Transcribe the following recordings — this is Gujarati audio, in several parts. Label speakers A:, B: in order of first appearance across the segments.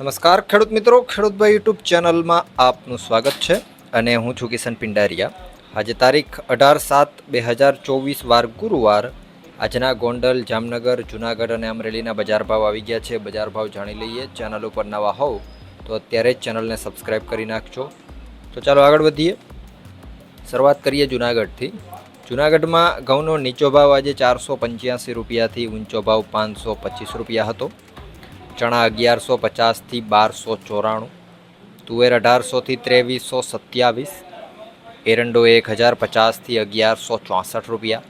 A: નમસ્કાર, ખેડૂત મિત્રો. ખેડૂતભાઈ યુટ્યુબ ચેનલમાં આપનું સ્વાગત છે અને હું છું કિશન પિંડારિયા. આજે તારીખ અઢાર સાત બે હજાર ચોવીસ, વાર ગુરુવાર આજના ગોંડલ, જામનગર, જુનાગઢ અને અમરેલીના બજાર ભાવ આવી ગયા છે. બજાર ભાવ જાણી લઈએ. ચેનલ ઉપર નવા હોવ તો અત્યારે જ ચેનલને સબસ્ક્રાઈબ કરી નાખજો. તો ચાલો આગળ વધીએ. શરૂઆત કરીએ જુનાગઢથી. જુનાગઢમાં ઘઉંનો નીચો ભાવ આજે ચારસો પંચ્યાસી રૂપિયાથી ઊંચો ભાવ પાંચસો પચીસ રૂપિયા હતો. ચણા અગિયારસો પચાસથી બારસો ચોરાણું, તુવેર અઢારસોથી ત્રેવીસો સત્યાવીસ, એરંડો એક હજાર પચાસથી અગિયારસો ચોસઠ રૂપિયા.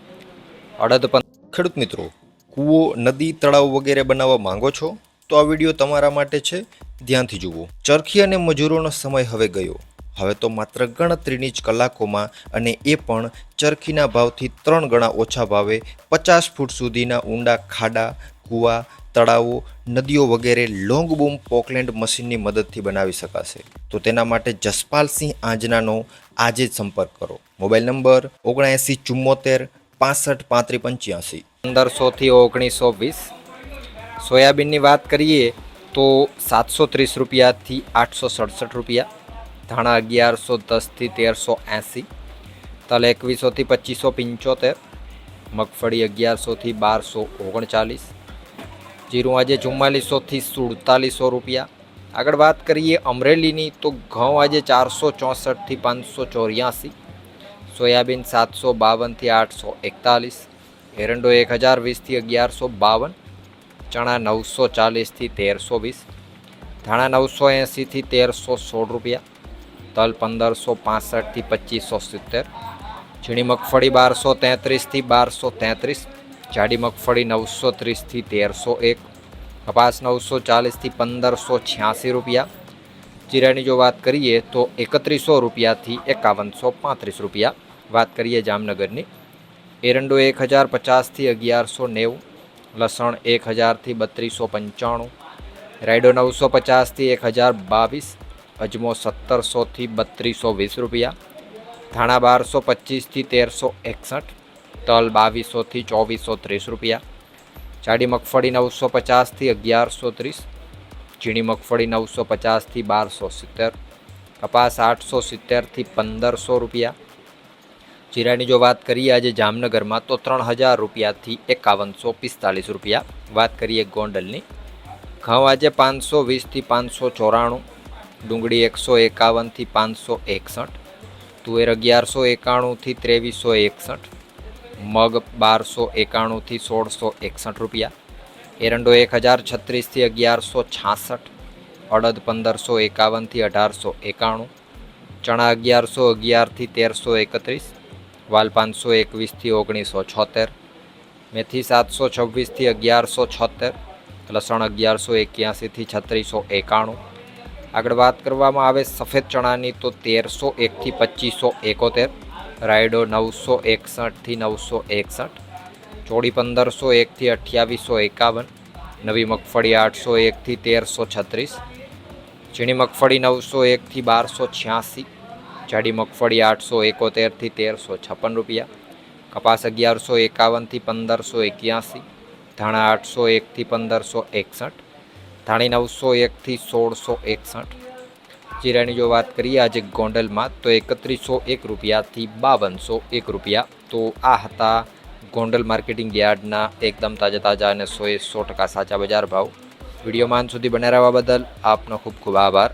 A: અડદ ખેડૂત મિત્રો, કૂવો, નદી, તળાવ વગેરે બનાવવા માંગો છો? તો આ વીડિયો તમારા માટે છે. ધ્યાનથી જુઓ. ચરખી અને મજૂરોનો સમય હવે ગયો. હવે તો માત્ર ગણતરીની જ કલાકોમાં અને એ પણ ચરખીના ભાવથી ત્રણ ગણા ઓછા ભાવે પચાસ ફૂટ સુધીના ઊંડા ખાડા, કૂવા, તળાવો, નદીઓ વગેરે લોંગ બૂમ પોકલેન્ડ મશીનની મદદથી બનાવી શકાશે. તો તેના માટે જસપાલસિંહ આંજનાનો આજે જ સંપર્ક કરો. મોબાઈલ નંબર ઓગણએંસી ચુમ્મોતેર પાસઠ પાંત્રીસ પંચ્યાસી. પંદરસોથી ઓગણીસો વીસ. સોયાબીનની વાત કરીએ તો સાતસો ત્રીસ રૂપિયાથી આઠસો સડસઠ રૂપિયા. ધાણા અગિયારસો દસથી તેરસો એંસી, તલ એકવીસોથી પચીસો પંચોતેર, મગફળી અગિયારસોથી બારસો ઓગણચાલીસ, જીરું આજે ચુમ્માલીસોથી સુડતાલીસો રૂપિયા. આગળ વાત કરીએ અમરેલીની, તો ઘઉં આજે ચારસો ચોસઠથી પાંચસો ચોર્યાસી, સોયાબીન સાતસો બાવનથી આઠસો એકતાલીસ, એરંડો એક હજાર વીસથી અગિયારસો બાવન, ચણા નવસો ચાલીસથી તેરસો વીસ, ધાણા નવસો એંસીથી તેરસો સોળ રૂપિયા તલ પંદરસો પાસઠથી પચીસો સિત્તેર ઝીણી મગફળી બારસો તેત્રીસથી બારસો તેત્રીસ જાડી મગફળી નવસો ત્રીસથી તેરસો એક કપાસ નવસો ચાલીસથી પંદરસો છ્યાસી રૂપિયા જીરાની જો વાત કરીએ તો એકત્રીસો રૂપિયાથી એકાવનસો પાંત્રીસ રૂપિયા વાત કરીએ જામનગરની એરંડો એક હજાર પચાસથી અગિયારસો નેવું લસણ એક હજારથી બત્રીસો પંચાણું રાયડો નવસો પચાસથી એક હજાર બાવીસ અજમો સત્તરસોથી બત્રીસો વીસ રૂપિયા. ધાણા બારસો પચીસથી તેરસો એકસઠ. તલ બાવીસોથી ચોવીસો ત્રીસ રૂપિયા. જાડી મગફળી નવસો પચાસથી અગિયારસો ત્રીસ. ઝીણી મગફળી નવસો પચાસથી બારસો સિત્તેર. કપાસ આઠસો સિત્તેરથી પંદરસો રૂપિયા. જીરાની જો વાત કરીએ આજે જામનગરમાં તો ત્રણ હજાર રૂપિયાથી એકાવનસો પિસ્તાલીસ રૂપિયા. વાત કરીએ ગોંડલની. ઘઉં આજે પાંચસો વીસથી પાંચસો ચોરાણું. ડુંગળી એકસો એકાવનથી પાંચસો એકસઠ, તુવેર અગિયારસો એકાણુંથી ત્રેવીસો એકસઠ, મગ બારસો એકાણુંથી સોળસો એકસઠ રૂપિયા, એરંડો એક હજાર છત્રીસથી અગિયારસો છાસઠ, અડદ પંદરસો એકાવનથી અઢારસો એકાણું, ચણા અગિયારસો અગિયારથી તેરસો એકત્રીસ, વાલ પાંચસો એકવીસથી ઓગણીસો છોતેર, મેથી સાતસો છવ્વીસથી અગિયારસો છોતેર, લસણ અગિયારસો એક્યાસીથી છત્રીસો એકાણું આગળ વાત કરવામાં આવે સફેદ ચણાની તો તેરસો એકથી પચીસો એકોતેર, રાયડો નવસો એકસઠથી નવસો એકસઠ ચોડી પંદરસો એકથી અઠ્યાવીસો એકાવન, નવી મગફળી આઠસો એકથી તેરસો છત્રીસ, ઝીણી મગફળી નવસો એકથી બારસો છ્યાસી, જાડી મગફળી આઠસો એકોતેરથી તેરસો છપ્પન રૂપિયા, કપાસ અગિયારસો એકાવનથી પંદરસો એક્યાસી, ધાણા આઠસો એકથી પંદરસો એકસઠ ધાણી નવસો એકથી સોળસો એકસઠ. જીરાની જો વાત કરીએ આજે ગોંડલમાં, તો એકત્રીસો એક રૂપિયાથી બાવનસો એક રૂપિયા. તો આ હતા ગોંડલ માર્કેટિંગ યાર્ડના એકદમ તાજા તાજા અને સોએ સો ટકા સાચા બજાર ભાવ. વિડીયોમાં સુધી બને રહેવા બદલ આપનો ખૂબ ખૂબ આભાર.